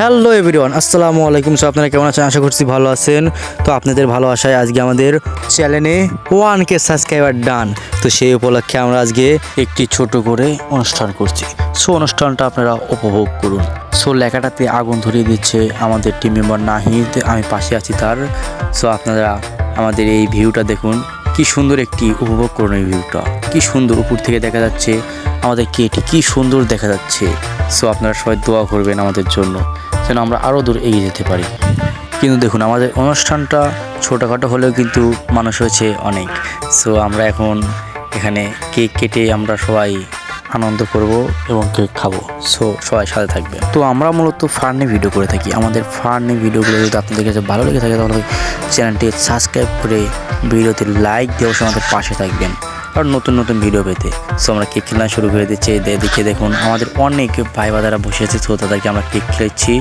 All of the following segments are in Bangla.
হ্যালো এভরিওয়ান, আসসালামু আলাইকুম। সো আপনারা কেমন আছেন? আশা করছি ভালো আছেন। তো আপনাদের ভালো ভালোবাসায় আজকে আমাদের চ্যানেলে ওয়ান কে সাবস্ক্রাইবার ডান তো সেই উপলক্ষে আমরা আজকে একটি ছোট করে অনুষ্ঠান করছি। সো অনুষ্ঠানটা আপনারা উপভোগ করুন। সো লেখাটাতে আগুন ধরিয়ে দিচ্ছে আমাদের টিম মেম্বার নাহিদ। আমি পাশে আছি তার। সো আপনারা আমাদের এই ভিউটা দেখুন। কি সুন্দর একটি উপভোগ করুন এই ভিউটা। কি সুন্দর উপর থেকে দেখা যাচ্ছে আমাদের কেটি কি সুন্দর দেখা যাচ্ছে। সো আপনারা সবাই দোয়া করবেন আমাদের জন্য। যেন আমরা আরও দূর এগিয়ে যেতে পারি। কিন্তু দেখুন, আমাদের অনুষ্ঠানটা ছোটোখাটো হলেও কিন্তু মানুষ হয়েছে অনেক। সো আমরা এখন এখানে কেক কেটে আমরা সবাই আনন্দ করব এবং কেক খাব। সো সবাই সাথে থাকবে। তো আমরা মূলত ফার্নে ভিডিও করে থাকি। আমাদের ফার্নে ভিডিওগুলো যদি আপনাদের কাছে ভালো লেগে থাকে, তাহলে চ্যানেলটি সাবস্ক্রাইব করে ভিডিওতে লাইক দিয়ে অবশ্যই আমাদের পাশে থাকবেন। আর নতুন নতুন ভিডিও পেতে। সো আমরা কেক খেলা শুরু করে দিচ্ছি। এদিকে দেখুন, আমাদের অনেক ভাই বাদারা বসে আছে, তো তাদেরকে আমরা কেক খেলেছি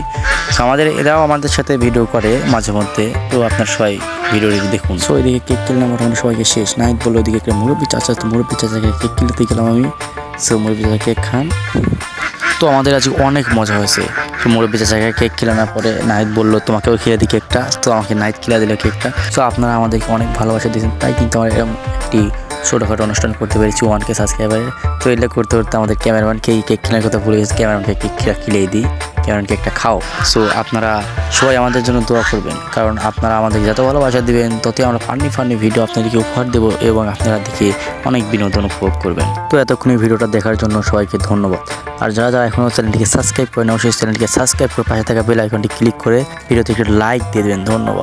সো আমাদের এরাও আমাদের সাথে ভিডিও করে মাঝে মধ্যে। তো আপনার সবাই ভিডিওটি দেখুন। সো এদিকে কেক খেললাম মোটামুটি সবাইকে শেষ। নাইট বলল ওদিকে একটা মুরব্বী চাচা তো মুরব্বী চাচাকে কেক খেলতে গেলাম আমি। সো মুরব্বী চাচা কেক খান। তো আমাদের আজকে অনেক মজা হয়েছে। তো মুরব্বী চাচাকে কেক খেলানোর পরে নাইট বলল, তোমাকেও খেলে দিই কেকটা তো আমাকে নাইট খেলে দিল কেকটা তো আপনারা আমাদেরকে অনেক ভালোবাসা দিয়েছেন। তাই কিন্তু আমার এরকম একটি ছোটোখাটো অনুষ্ঠান করতে পেরেছি ওয়ানকে সাবস্ক্রাইবারে তো এগুলো করতে করতে আমাদের ক্যামেরাম্যানকে এই কেক কেনার কথা ভুলে গেছে। ক্যামেরাম্যানকে কেক খেলেই দিই। ক্যামেরাম্যানকে কেকটা খাও। সো আপনারা সবাই আমাদের জন্য দোয়া করবেন। কারণ আপনারা আমাদের যত ভালোবাসা দেবেন, ততই আমরা ফানি ফানি ভিডিও আপনাদেরকে উপহার দেবো এবং আপনারা দেখে অনেক বিনোদন উপভোগ করবেন। তো এতক্ষণ ভিডিওটা দেখার জন্য সবাইকে ধন্যবাদ। আর যারা যারা এখনও চ্যানেলটিকে সাবস্ক্রাইব করেন অবশ্যই চ্যানেলটিকে সাবস্ক্রাইব করে পাশে থাকা বেল আইকনটি ক্লিক করে ভিডিওতে একটু লাইক দিয়ে দেবেন। ধন্যবাদ।